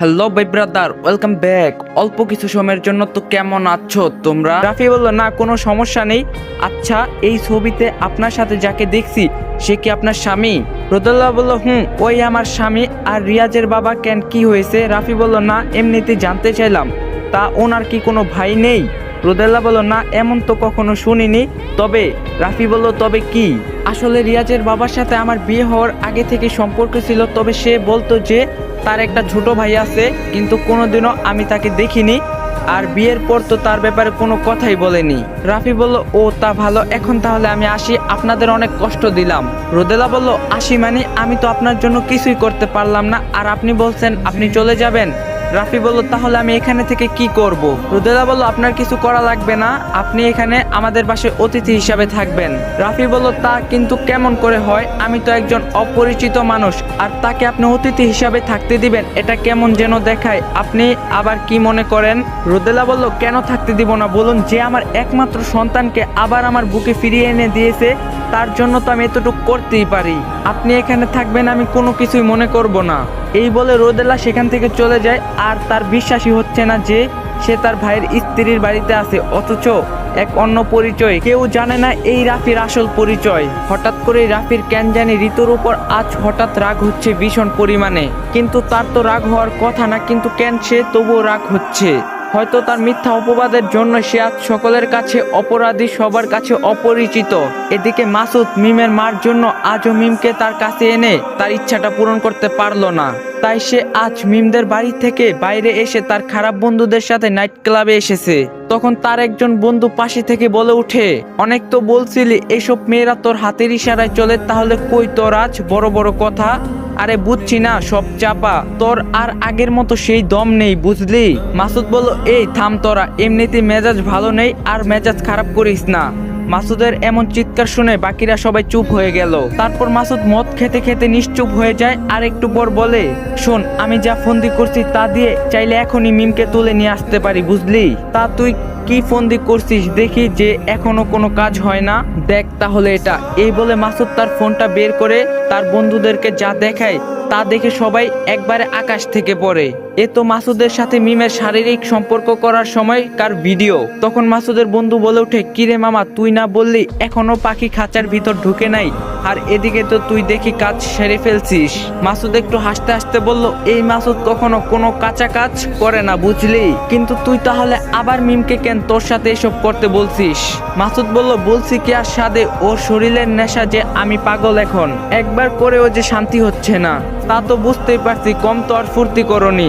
Hello বাই brother welcome back অল্প কিছু সময়ের জন্য তো কেমন আছো তোমরা? রাফি বলল, না, কোনো সমস্যা নেই। আচ্ছা এই ছবিতে আপনার সাথে যাকে দেখছি, সে কি আপনার স্বামী? রোদাল্লাহ বলল, হুম, ওই আমার স্বামী আর রিয়াজের বাবা কেন, কি হয়েছে? রাফি বলল, না, এমনিতে জানতে চাইলাম। তা ওনার কি কোনো ভাই নেই? রোদেল্লা বলল, না, এমন তো কখনো শুনিনি। তবে, রাফি বলল, তবে কি? আসলে রিয়াজের বাবার সাথে আমার বিয়ে হওয়ার আগে থেকে সম্পর্ক ছিল, তবে সে বলতো যে তার একটা ছোট ভাই আছে, কিন্তু কোনোদিনও আমি তাকে দেখিনি আর বিয়ের পর তো তার ব্যাপারে কোনো কথাই বলেনি। রাফি বলল, ও, তা ভালো, এখন তাহলে আমি আসি, আপনাদের অনেক কষ্ট দিলাম। রোদেলা বলল, আসি মানে আমি তো আপনার জন্য কিছুই করতে পারলাম না, আর আপনি বলছেন আপনি চলে যাবেন? রাফি বলল, তাহলে আমি এখানে থেকে কি করব? রুদেলা বলল, আপনার কিছু করা লাগবে না। আপনি এখানে আমাদের বাসায় অতিথি হিসাবে থাকবেন। রাফি বলল, তা কিন্তু কেমন করে হয়? আমি তো একজন অপরিচিত মানুষ। আর তাকে আপনি অতিথি হিসাবে থাকতে দিবেন, এটা কেমন যেন দেখায়? আপনি আবার কি মনে করেন? রুদেলা বলল, কেন থাকতে দিব না? বলুন, যে আমার একমাত্র সন্তানকে আবার আমার বুকে ফিরিয়ে এনে দিয়েছে তার জন্য তো আমি এতটুকু করতেই পারি। আপনি এখানে থাকবেন, আমি কোনো কিছুই মনে করব না। এই বলে রোদেলা সেখান থেকে চলে যায়, আর তার বিশ্বাসই হচ্ছে না যে সে তার ভাইয়ের স্ত্রীর বাড়িতে আছে, অথচ এক অন্য পরিচয়। কেউ জানে না এই রাফির আসল পরিচয়। হঠাৎ করে রাফির কেন জানি ঋতুর উপর আজ হঠাৎ রাগ হচ্ছে ভীষণ পরিমাণে। কিন্তু তার তো রাগ হওয়ার কথা না, কিন্তু কেন সে তবুও রাগ হচ্ছে? হয়তো তার মিথ্যা অপবাদের জন্য সে আজ সকলের কাছে অপরাধী, সবার কাছে অপরিচিত। এদিকে মাসুদ মিমের মার জন্য আজও মিমকে তার কাছে এনে তার ইচ্ছাটা পূরণ করতে পারল না। তাই সে আজ মিমদের বাড়ি থেকে বাইরে এসে তার খারাপ বন্ধুদের সাথে নাইট ক্লাবে এসেছে। তখন তার একজন বন্ধু পাশে থেকে বলে উঠে, অনেক তো বলছিলি, এসব মেয়েরা তোর হাতের ইশারায় চলে, তাহলে কই তোর আজ বড় বড় কথা? আরে বুঝছি না, সব চাপা। তোর আর আগের মতো সেই দম নেই, বুঝলি? মাসুদ বলল, এই, থাম তোরা এমনিতে মেজাজ ভালো নেই আর মেজাজ খারাপ করিস না। মাসুদের এমন চিৎকার শুনে বাকিরা সবাই চুপ হয়ে গেল। তারপর মাসুদ মদ খেতে খেতে নিশ্চুপ হয়ে যায় আর একটু পর বলে, শোন, আমি যা ফন্দি করছি তা দিয়ে চাইলে এখনই মিমকে তুলে নিয়ে আসতে পারি, বুঝলি? তা তুই কি ফন্দি করছিস? দেখি যে এখনও কোনো কাজ হয় না। দেখ তাহলে এটা। এই বলে মাসুদ তার ফোনটা বের করে তার বন্ধুদেরকে যা দেখায়, তা দেখে সবাই একবারে আকাশ থেকে পড়ে। এ তো মাসুদের সাথে মিমের শারীরিক সম্পর্ক করার সময় কার ভিডিও। তখন মাসুদের বন্ধু বলে ওঠে, কিরে মামা, তুই না বললি এখনও পাখি খাঁচার ভিতর ঢুকে নাই? আর এদিকে তো তুই দেখি কাজ সেরে ফেলছিস। মাসুদ একটু হাসতে হাসতে বলল, এই মাসুদ কখনো কোনো কাঁচা কাজ করে না, বুঝলি? কিন্তু তুই তাহলে আবার মিমকে কেন তোর সাথে এসব করতে বলছিস? মাসুদ বলল, বলছি কি আর সাদে, ওর শরীরের নেশা যে আমি পাগল এখন। একবার করেও যে শান্তি হচ্ছে না। তা তো বুঝতেই পারছি, কম তো আর ফুর্তি করনি।